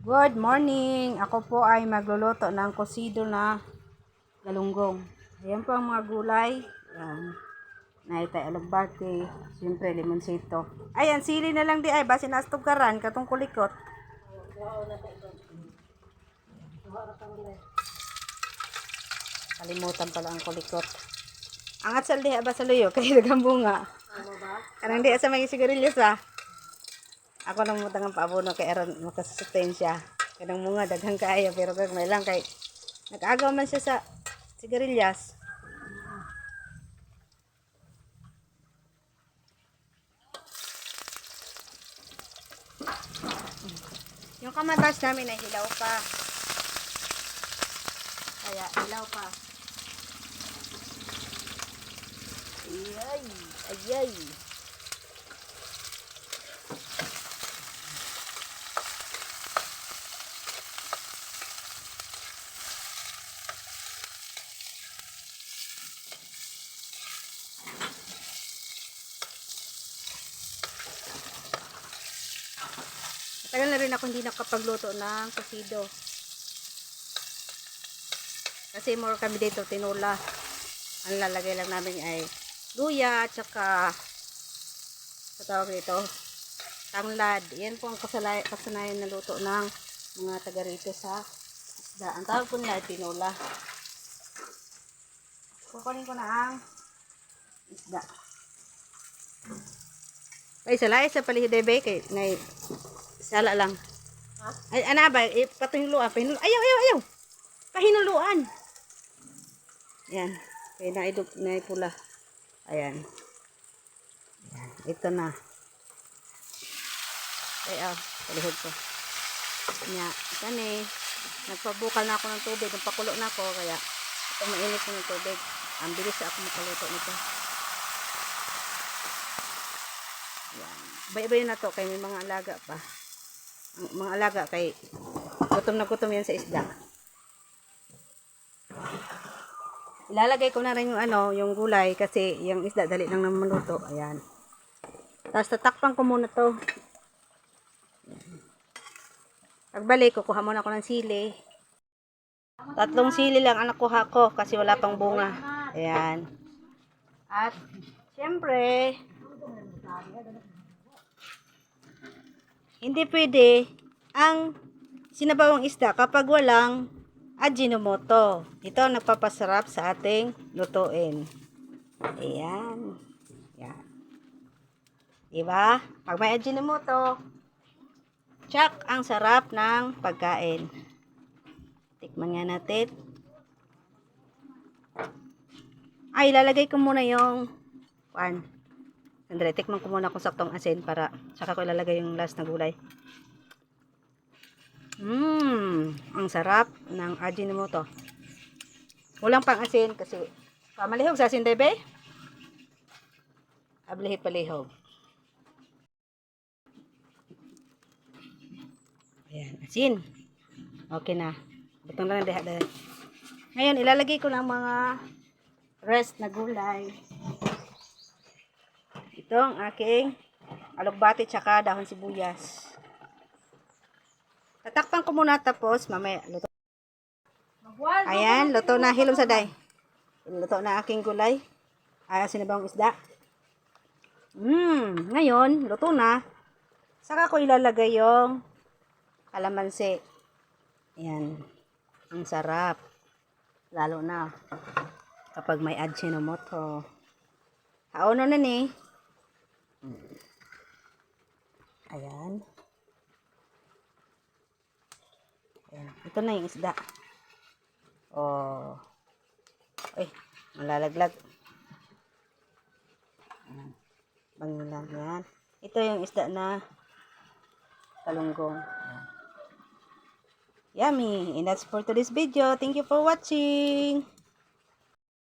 Good morning! Ako po ay magluluto ng kosido na galunggong. Ayan po ang mga gulay. Ayan. Naitay alugbate. Siyempre, limonsito. Ayan, sili na lang di ay. Basi nastugaran, katong kulikot. Kalimutan pala ang kulikot. Angat sa liha ba sa luyo? Kaya dagang bunga. Kanang di sa may sigarilyas ba? Ako lang mo tangang paabono kay aron makasustain siya. Kanang mga daghang kaayo pero kag may lang kay nag-agaw man siya sa sigarilyas. Yung kamatas namin ay hilaw pa. Kaya hilaw pa. Ayay, ayay. Tagal na rin ako hindi nakapagluto ng kasido. Kasi more kami dito tinula. Ang lalagay lang namin ay luya at saka sa tawag dito tanglad. Yan po ang kasalay, kasanayan na luto ng mga taga rito sa isda. Ang tawag po nila ay tinola. Kukunin ko na ang isda. Ay, salay sa palihidebe kay nay sala lang. Ay, ana ba? Eh, patinuluan. Pahinulu. Ayaw, ayaw, ayaw. Pahinuluan. Yan. Kaya na idog na pula. Ayan. Ayan. Ito na. Ay, ah. Palihod ko. Nya. Kani. Nagpabukal na ako ng tubig. Nagpakulo na ako. Kaya ito mainit ko ng tubig. Ang bilis ako makaluto nito. Yan. Bay-bay na to kay may mga alaga pa. Mga alaga kay gutom na gutom yan sa isda. Ilalagay ko na rin yung ano, yung gulay kasi yung isda dali lang naman maluto. Ayan. Tapos tatakpan ko muna to. Pagbalik, kukuha muna ako ng sili. Tatlong sili lang ang nakuha ko kasi wala pang bunga. Ayan. At, syempre, hindi pwede ang sinabawang isda kapag walang Ajinomoto. Ito ang nagpapasarap sa ating lutuin. Ayan. Ayan. Diba? Pag may Ajinomoto, tsak ang sarap ng pagkain. Tikman nga natin. Ay, lalagay ko muna yung kuan. Sandali, tikman ko muna kung saktong asin para saka ko ilalagay yung last na gulay. Mmm, ang sarap ng Ajinomoto. Walang pang asin kasi pamalihog sa asin, bebe. Ablihit palihog. Ayan, asin. Okay na. Butang lang deha dahil. Ngayon, ilalagay ko ng mga rest na gulay. Ito ang aking alugbati tsaka dahon sibuyas. Tatakpan ko muna tapos mamaya luto. Ayan, luto na hilom sa day. Luto na aking gulay. Ay, sinabang isda. Hmm, ngayon, luto na. Saka ko ilalagay yung kalamansi. Ayan. Ang sarap. Lalo na kapag may Ajinomoto. Haono na ni. Ayan. Ayan. Ito na yung isda. Oh. Ay, malalaglag. Ayan. Bangin lang yan. Ito yung isda na kalunggong. Yummy. And that's for today's video. Thank you for watching.